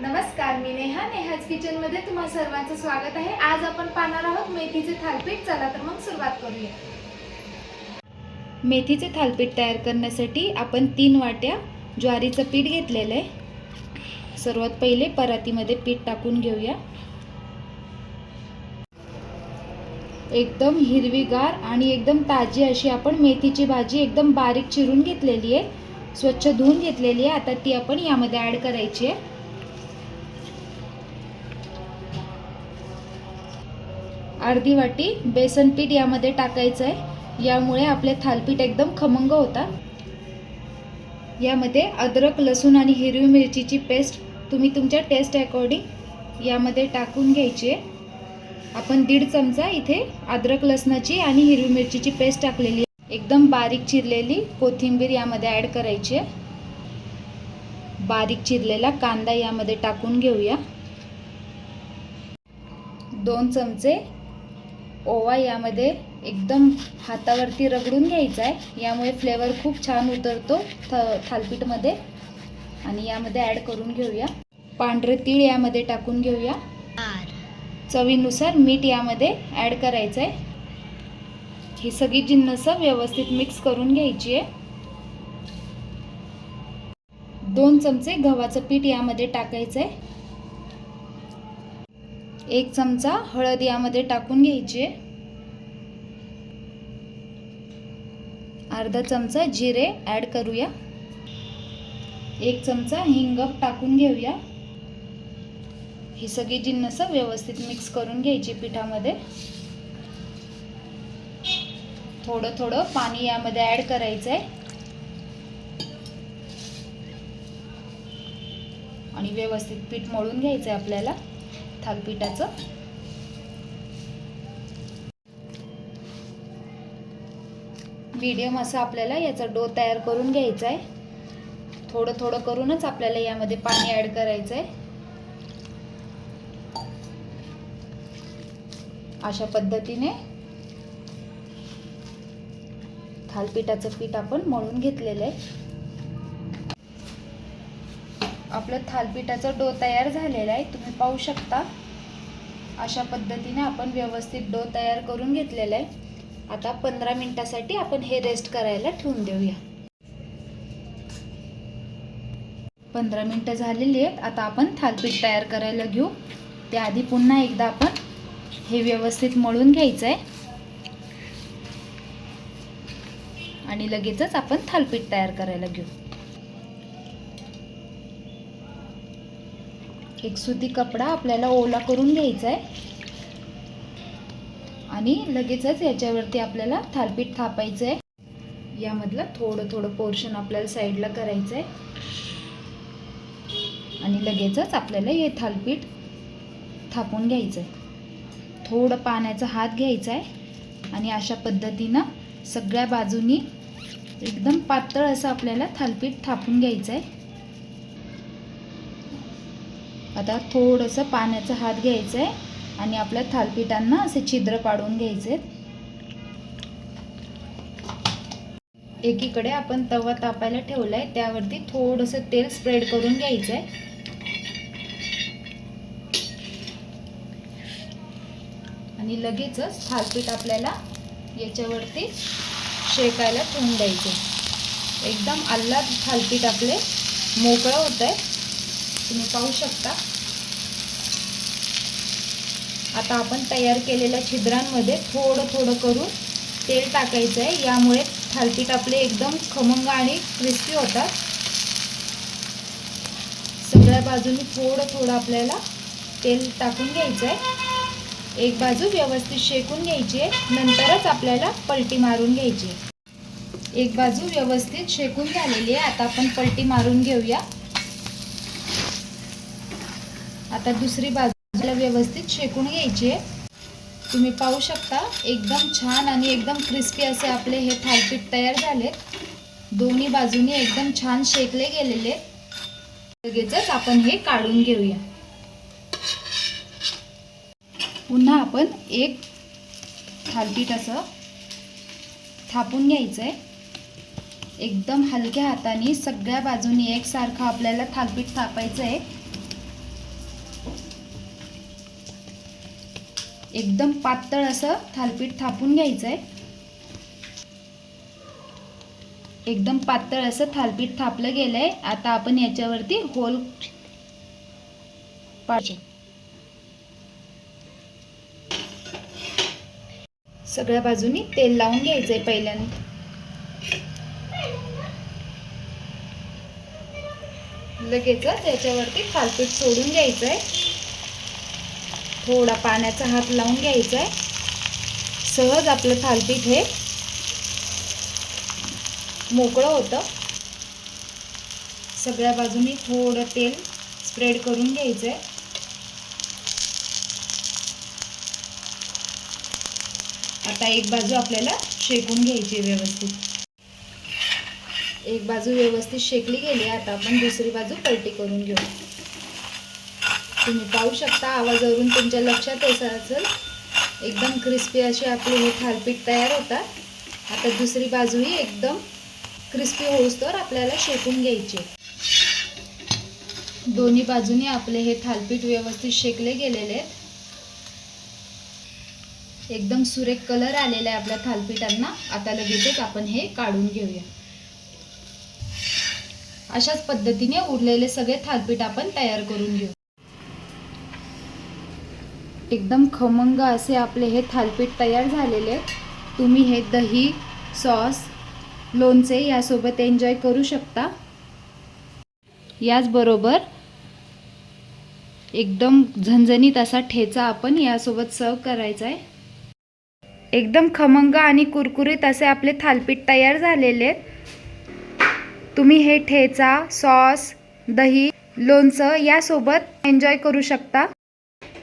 नमस्कार मी नेहा. नेहाज किचनमध्ये तुम्हा सर्वांचं स्वागत आहे. आज आपण पाहणार आहोत मेथीचे थालपीठ. चला तर मग सुरुवात करूया. मेथीचे थालपीठ तयार करण्यासाठी आपण तीन वाट्या ज्वारीचं पीठ घेतलेलं आहे. सर्वात पहिले परातीमध्ये पीठ टाकून घेऊया. एकदम हिरवीगार आणि एकदम ताजी अशी आपण मेथीची भाजी एकदम बारीक चिरून घेतलेली आहे. स्वच्छ धुवून घेतलेली आहे. आता ती आपण यामध्ये ॲड करायची आहे. अर्धी वाटी बेसन पीठ यामध्ये टाकायचं आहे यामुळे आपले थालपीठ एकदम खमंग होतात. यामध्ये अद्रक लसूण आणि हिरवी मिरचीची पेस्ट तुम्ही तुमच्या टेस्ट अकॉर्डिंग यामध्ये टाकून घ्यायची आहे. आपण दीड चमचा इथे अद्रक लसणाची आणि हिरवी मिरचीची पेस्ट टाकलेली एकदम बारीक चिरलेली कोथिंबीर यामध्ये ॲड करायची आहे. बारीक चिरलेला कांदा यामध्ये टाकून घेऊया. दोन चमचे ओवा यामध्ये एकदम हातावरती रगडून घ्यायचा आहे यामुळे फ्लेवर खूप छान उतरतो थ थालपीठमध्ये. आणि यामध्ये ॲड करून घेऊया. पांढरे तीळ यामध्ये टाकून घेऊया. चवीनुसार मीठ यामध्ये ॲड करायचं आहे ही सगळी जिन्नस व्यवस्थित मिक्स करून घ्यायची आहे दोन चमचे गव्हाचं पीठ यामध्ये टाकायचं आहे एक चमचा हळद यामध्ये टाकून घ्यायची. आहे अर्धा चमचा जिरे ॲड करूया. एक चमचा हिंग टाकून घेऊया. ही सगळी जिन्नस व्यवस्थित मिक्स करून घ्यायची पिठामध्ये. थोडं थोडं पाणी यामध्ये ॲड करायचं आहे आणि व्यवस्थित पीठ मळून घ्यायचं आहे आपल्याला. थालपिठाचं. मीडियम असा आपल्याला याचा डो तयार करून घ्यायचा आहे. थोडं थोडं करूनच आपल्याला यामध्ये पाणी ॲड करायचं आहे अशा पद्धतीने थालपिठाचं पीठ आपण मळून घेतलेलं आहे. आपलं थालपीठाचा डो तयार झालेला आहे. तुम्ही पाहू शकता. अशा पद्धतीने आपण व्यवस्थित डो तयार करून घेतलेला आहे. आता पंधरा मिनिटासाठी आपण हे रेस्ट करायला ठेवून देऊया. पंधरा मिनटं झालेली आहेत. आता आपण थालपीठ तयार करायला घेऊ. त्याआधी पुन्हा एकदा आपण हे व्यवस्थित मळून घ्यायचं आहे आणि लगेचच आपण थालपीठ तयार करायला घेऊ. एक सुती कपडा आपल्याला ओला करून घ्यायचा आहे. आणि लगेचच याच्यावरती आपल्याला थालपीठ थापायचं आहे यामधलं थोडं थोडं पोर्शन आपल्याला साईडला करायचं आहे आणि लगेचच आपल्याला हे थालपीठ थापून घ्यायचं आहे थोडं पाण्याचा हात घ्यायचा आहे आणि अशा पद्धतीनं सगळ्या बाजूनी एकदम पातळ असं आपल्याला थालपीठ थापून घ्यायचं आहे आता थोडंसं पाण्याचा हात घ्यायचा आहे आणि आपल्या थालपीठांना असे छिद्र पाडून घ्यायचे एकीकडे आपण तवा तापायला ठेवलाय त्यावरती थोडंसं तेल स्प्रेड करून घ्यायचं आहे. आणि लगेचच थालपीठ आपल्याला याच्यावरती शेकायला ठेवून द्यायचे एकदम आल्हाद थालपीठ आपले मोकळं होत आहे तुम्ही पाहू शकता. आता आपण तयार केलेल्या छिद्रांमध्ये थोडं थोडं करून तेल टाकायचं आहे. यामुळे थालपीठ आपले एकदम खमंग आणि क्रिस्पी होतात. सगळ्या बाजूनी थोडं थोडं आपल्याला तेल टाकून घ्यायचं आहे एक बाजू व्यवस्थित शेकून घ्यायची आहे. नंतरच आपल्याला पलटी मारून घ्यायची आहे. एक बाजू व्यवस्थित शेकून झालेली आहे. आता आपण पलटी मारून घेऊया. आता दुसरी बाजूला व्यवस्थित शेकून घ्यायची आहे. तुम्ही पाहू शकता एकदम छान आणि एकदम क्रिस्पी असे आपले हे थालपीठ तयार झाले दोन्ही बाजूनी एकदम छान शेकले गेलेले लगेचच आपण हे काढून घेऊया. पुन्हा आपण एक थालपीठ असं थापून घ्यायचं आहे एकदम हलक्या हाताने सगळ्या बाजूनी एकसारखं आपल्याला थालपीठ थापायचं आहे एकदम पातळ असं थालपीठ थापून घ्यायचं आहे एकदम पातळ असं थालपीठ थापलं गेलंय. आता आपण याच्यावरती होल पाहिजे सगळ्या बाजूनी तेल लावून घ्यायचंय पहिल्यांदा. लगेचच याच्यावरती थालपीठ सोडून घ्यायचंय. थोडा पाण्याचा हात लावून घ्यायचा आहे. सहज आपलं थालपीठ हे मोकळं होतं. सगळ्या बाजूनी थोडं तेल स्प्रेड करून घ्यायचं आहे आता एक बाजू आपल्याला शेकून घ्यायची आहे व्यवस्थित. एक बाजू व्यवस्थित शेकली गेली आता आपण दुसरी बाजू पलटी करून घेऊ. तुम्ही पाहू शकता आवाजावरून तुमच्या लक्षात असं असेल. एकदम क्रिस्पी असे आपले हे थालपीठ तयार होतात. आता दुसरी बाजूही एकदम क्रिस्पी होऊस्तोवर आपल्याला शेकून घ्यायचे. दोन्ही बाजूनी आपले हे थालपीठ व्यवस्थित शेकले गेलेले. आहेत एकदम सुरेख कलर आलेला आहे आपल्या थालपीठांना. आता लगेचच आपण हे काढून घेऊया. अशाच पद्धतीने उरलेले सगळे थालपीठ आपण तयार करून घेऊ. एकदम खमंग असे आपले हे थालपीठ तयार झालेले आहेत. तुम्ही हे दही सॉस लोणचे यासोबत एन्जॉय करू शकता. याचबरोबर एकदम झणझणीत असा ठेचा आपण यासोबत सर्व करायचा आहे. एकदम खमंग आणि कुरकुरीत असे आपले थालपीठ तयार झालेले आहेत. तुम्ही हे ठेचा सॉस दही लोणचं यासोबत एन्जॉय करू शकता.